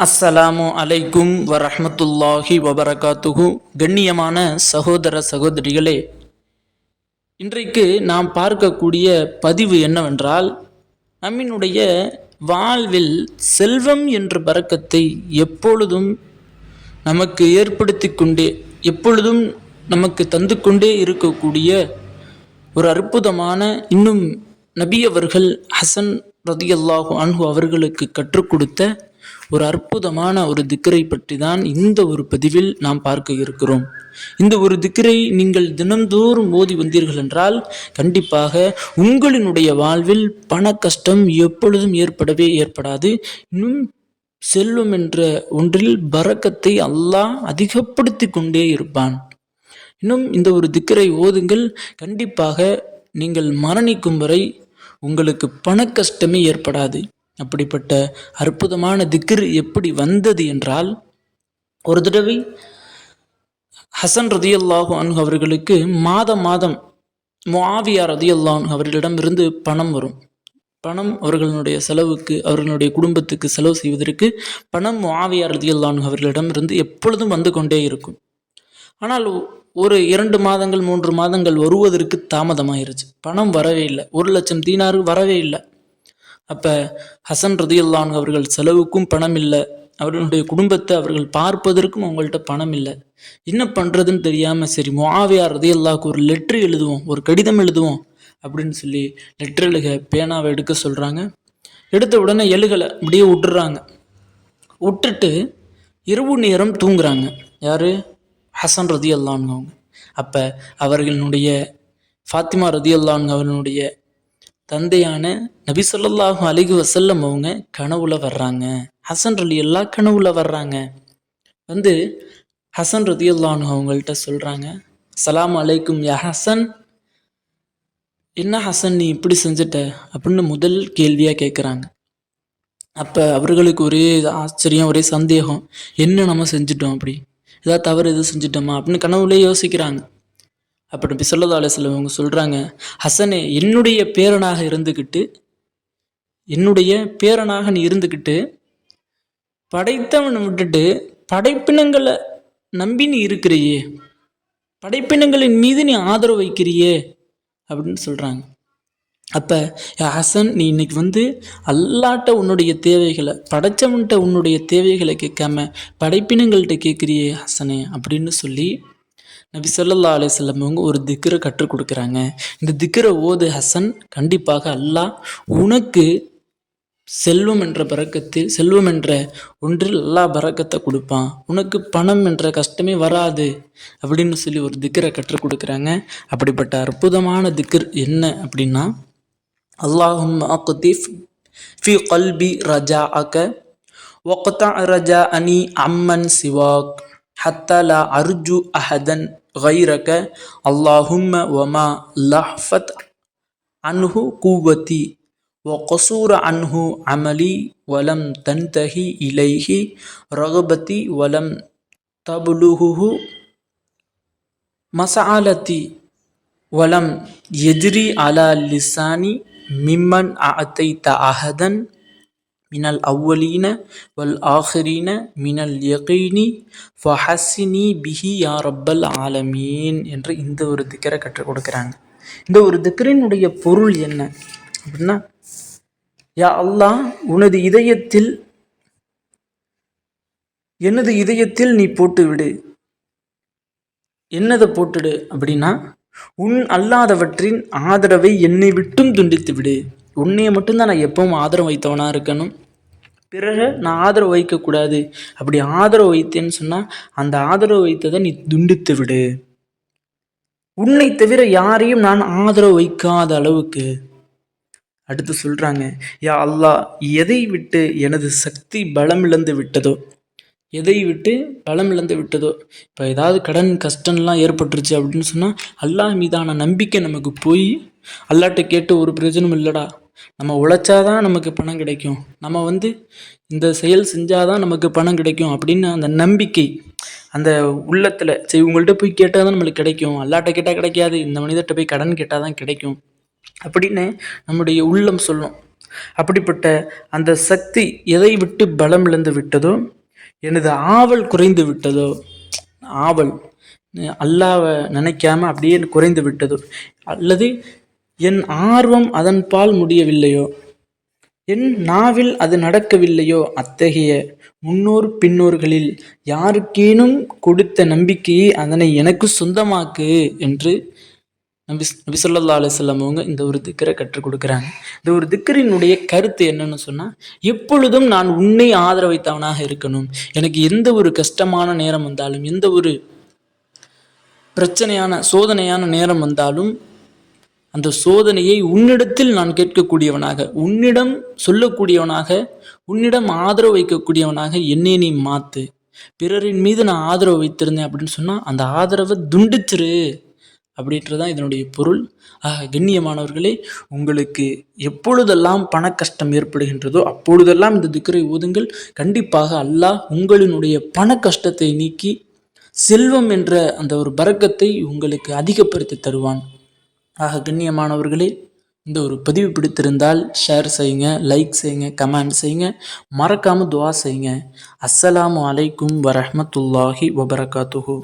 அஸ்ஸலாமு அலைக்கும் வரஹ்மத்துல்லாஹி வபரகாத்துஹு. கண்ணியமான சகோதர சகோதரிகளே இன்றைக்கு நாம் பார்க்கக்கூடிய பதிவு என்னவென்றால் நம்மினுடைய வாழ்வில் செல்வம் என்ற பறக்கத்தை எப்பொழுதும் நமக்கு ஏற்படுத்தி கொண்டே எப்பொழுதும் நமக்கு தந்து கொண்டே இருக்கக்கூடிய ஒரு அற்புதமான இன்னும் நபியவர்கள் ஹசன் ரதியல்லாஹு அன்ஹு அவர்களுக்கு கற்றுக் கொடுத்த ஒரு அற்புதமான ஒரு திக்கரை பற்றி தான் இந்த ஒரு பதிவில் நாம் பார்க்க இருக்கிறோம். இந்த ஒரு திக்கரை நீங்கள் தினந்தோறும் ஓதி வந்தீர்கள் என்றால் கண்டிப்பாக உங்களினுடைய வாழ்வில் பண கஷ்டம் எப்பொழுதும் ஏற்படவே ஏற்படாது. இன்னும் செல்வம் என்ற ஒன்றில் பறக்கத்தை அல்லாஹ் அதிகப்படுத்தி கொண்டே இருப்பான். இன்னும் இந்த ஒரு திக்கரை ஓதுங்கள் கண்டிப்பாக நீங்கள் மரணிக்கும் வரை உங்களுக்கு பண கஷ்டமே ஏற்படாது. அப்படிப்பட்ட அற்புதமான திக்ர் எப்படி வந்தது என்றால் ஒரு தடவை ஹசன் ரதியல்லாஹு அன்ஹு அவர்களுக்கு மாதம் மாதம் முஆவியா ரதியல்லாஹு அவர்களிடமிருந்து பணம் வரும். பணம் அவர்களுடைய செலவுக்கு அவர்களுடைய குடும்பத்துக்கு செலவு செய்வதற்கு பணம் முஆவியா ரதியல்லான் அவர்களிடமிருந்து எப்பொழுதும் வந்து கொண்டே இருக்கும். ஆனால் ஒரு இரண்டு மாதங்கள் மூன்று மாதங்கள் வருவதற்கு தாமதமாயிருச்சு. பணம் வரவே இல்லை. ஒரு லட்சம் தீனாறு வரவே இல்லை. அப்போ ஹசன் ரதியுல்லான் அவர்கள் செலவுக்கும் பணம் இல்லை அவர்களுடைய குடும்பத்தை அவர்கள் பார்ப்பதற்கும் அவங்கள்ட்ட பணம் இல்லை என்ன பண்ணுறதுன்னு தெரியாமல் சரி முஆவியார் ரதியுல்லாவுக்கு ஒரு லெட்ரு எழுதுவோம் ஒரு கடிதம் எழுதுவோம் அப்படின்னு சொல்லி லெட்ரு எழுக பேனாவை எடுக்க சொல்கிறாங்க எடுத்த உடனே எழுகலை அப்படியே விட்டுறாங்க. விட்டுட்டு இரவு நேரம் தூங்குறாங்க. யார்? ஹசன் ரதி அல்லான்னு அவங்க. அப்போ அவர்களுடைய ஃபாத்திமா ரதி அல்லான்னு அவர்களுடைய தந்தையான நபி ஸல்லல்லாஹு அலிகு வசல்லம் அவங்க கனவுல வர்றாங்க. ஹசன் ரலி எல்லா கனவுல வர்றாங்க. வந்து ஹசன் ரதி அல்லான்னு அவங்கள்ட்ட சொல்கிறாங்க சலாம் அலைக்கும் யா ஹசன் என்ன ஹசன் நீ இப்படி செஞ்சிட்ட? அப்படின்னு முதல் கேள்வியாக கேட்குறாங்க அப்போ அவர்களுக்கு ஒரே ஆச்சரியம் ஒரே சந்தேகம் என்ன நம்ம செஞ்சிட்டோம் அப்படி? ஏதாவது தவறு எதுவும் செஞ்சிட்டோமா? அப்படின்னு கனவுலேயே யோசிக்கிறாங்க. அப்படி நபி சொல்லதா அலிஸ்லம் அவங்க சொல்கிறாங்க ஹசனே என்னுடைய பேரனாக இருந்துக்கிட்டு என்னுடைய பேரனாக நீ இருந்துக்கிட்டு படைத்தவனை விட்டுட்டு படைப்பினங்களை நம்பி நீ இருக்கிறியே படைப்பினங்களின் மீது நீ ஆதரவு வைக்கிறியே அப்படின்னு சொல்கிறாங்க அப்போ ஹசன் நீ இன்னைக்கு வந்து அல்லாட்ட உன்னுடைய தேவைகளை படைச்சவன்கிட்ட உன்னுடைய தேவைகளை கேட்காம படைப்பினங்கள்கிட்ட கேட்குறியே ஹசனே அப்படின்னு சொல்லி நபி சொல்லல்லா அலிசல்லம் இவங்க ஒரு திக்கரை கற்றுக் கொடுக்குறாங்க. இந்த திக்கரை ஓது ஹசன் கண்டிப்பாக அல்லாஹ் உனக்கு செல்வம் என்ற பறக்கத்தில் செல்வம் என்ற ஒன்றில் எல்லா பறக்கத்தை கொடுப்பான். உனக்கு பணம் என்ற கஷ்டமே வராது அப்படின்னு சொல்லி ஒரு திக்கரை கற்றுக் கொடுக்குறாங்க. அப்படிப்பட்ட அற்புதமான திக்கர் என்ன அப்படின்னா அல்லாஹும் அக்தீஃப் ஃபி கல்பி ரஜா அக ஒக்கத்தா ரஜா அனி அம்மன் சிவாக். حتى لا أرجو أحدا غيرك. اللهم وما لحفت عنه قوتي وقصور عنه عملي ولم تنتهي إليه. رغبتي ولم تبلغه مسعالتي ولم يجري على لساني ممن أعطيت மினல் அவ்வலீன வல் ஆஹரீன மினல் யகீனி ஃபஹசினி பிஹி யா ரப்பல் ஆலமீன் என்று இந்த ஒரு திக்கரை கற்றுக் கொடுக்குறாங்க. இந்த ஒரு திக்கரினுடைய பொருள் என்ன? அப்படின்னா யா அல்லாஹ் உனது இதயத்தில் எனது இதயத்தில் நீ போட்டுவிடு. என்னதை போட்டுடு அப்படின்னா உன் அல்லாதவற்றின் ஆதரவை என்னை விட்டும் துண்டித்து விடு உன்னையை மட்டும்தான் நான் எப்பவும் ஆதரவு வைத்தவனாக இருக்கணும். பிறகு நான் ஆதரவு வைக்கக்கூடாது. அப்படி ஆதரவு வைத்தேன்னு சொன்னால் அந்த ஆதரவு வைத்ததை நீ துண்டித்து விடு. உன்னை தவிர யாரையும் நான் ஆதரவு வைக்காத அளவுக்கு. அடுத்து சொல்கிறாங்க யா அல்லாஹ் எதை விட்டு எனது சக்தி பலமிழந்து விட்டதோ? எதை விட்டு பலம் இழந்து விட்டதோ? இப்போ ஏதாவது கடன் கஷ்டம்லாம் ஏற்பட்டுருச்சு அப்படின்னு சொன்னால் அல்லாஹ் மீதான நம்பிக்கை நமக்கு போய் அல்லாட்ட கேட்டு ஒரு பிரயோஜனம் இல்லைடா. நம்ம உழைச்சாதான் நமக்கு பணம் கிடைக்கும். நம்ம வந்து இந்த செயல் செஞ்சாதான் நமக்கு பணம் கிடைக்கும் அப்படின்னு அந்த நம்பிக்கை அந்த உள்ளத்தில் சரி உங்கள்கிட்ட போய் கேட்டால் தான் நம்மளுக்கு கிடைக்கும். அல்லாட்ட கேட்டால் கிடைக்காது. இந்த மனிதர்கிட்ட போய் கடன் கேட்டால் தான் கிடைக்கும். அப்படின்னு நம்முடைய உள்ளம் சொல்லும். அப்படிப்பட்ட அந்த சக்தி எதை விட்டு பலம் இழந்து விட்டதோ எனது ஆவல் குறைந்து விட்டதோ ஆவல் அல்லாவை நினைக்காம அப்படியே குறைந்து விட்டதோ அல்லது என் ஆர்வம் அதன் பால் முடியவில்லையோ? என் நாவில் அது நடக்கவில்லையோ? அத்தகைய முன்னோர் பின்னோர்களில் யாருக்கேனும் கொடுத்த நம்பிக்கையை அதனை எனக்கு சொந்தமாக்கு என்று நபி நபி சொல்லா அலுவலம் அவங்க இந்த ஒரு திக்கரை கற்றுக் கொடுக்குறாங்க. இந்த ஒரு திக்கரினுடைய கருத்து என்னன்னு சொன்னால் எப்பொழுதும் நான் உன்னை ஆதரவைத்தவனாக இருக்கணும். எனக்கு எந்த ஒரு கஷ்டமான நேரம் வந்தாலும் எந்த ஒரு பிரச்சனையான சோதனையான நேரம் வந்தாலும் அந்த சோதனையை உன்னிடத்தில் நான் கேட்கக்கூடியவனாக உன்னிடம் சொல்லக்கூடியவனாக உன்னிடம் ஆதரவு வைக்கக்கூடியவனாக என்னை நீ மாத்து. பிறரின் மீது நான் ஆதரவு வைத்திருந்தேன் அப்படின்னு சொன்னால் அந்த ஆதரவை துண்டிச்சிரு அப்படின்றது தான் இதனுடைய பொருள். ஆக கண்ணியமானவர்களே உங்களுக்கு எப்பொழுதெல்லாம் பண கஷ்டம் ஏற்படுகின்றதோ அப்பொழுதெல்லாம் இந்த திக்கரை ஓதுங்கள். கண்டிப்பாக அல்லாஹ் உங்களினுடைய பண கஷ்டத்தை நீக்கி செல்வம் என்ற அந்த ஒரு பறக்கத்தை உங்களுக்கு அதிகப்படுத்தி தருவான். ஆக கண்ணியமானவர்களே இந்த ஒரு பதிவு பிடித்திருந்தால் ஷேர் செய்யுங்க லைக் செய்யுங்க கமெண்ட் செய்யுங்க மறக்காமல் துவா செய்யுங்க. அஸ்ஸலாமு அலைக்கும் வரஹமத்துல்லாஹி வபரகாத்துஹூ.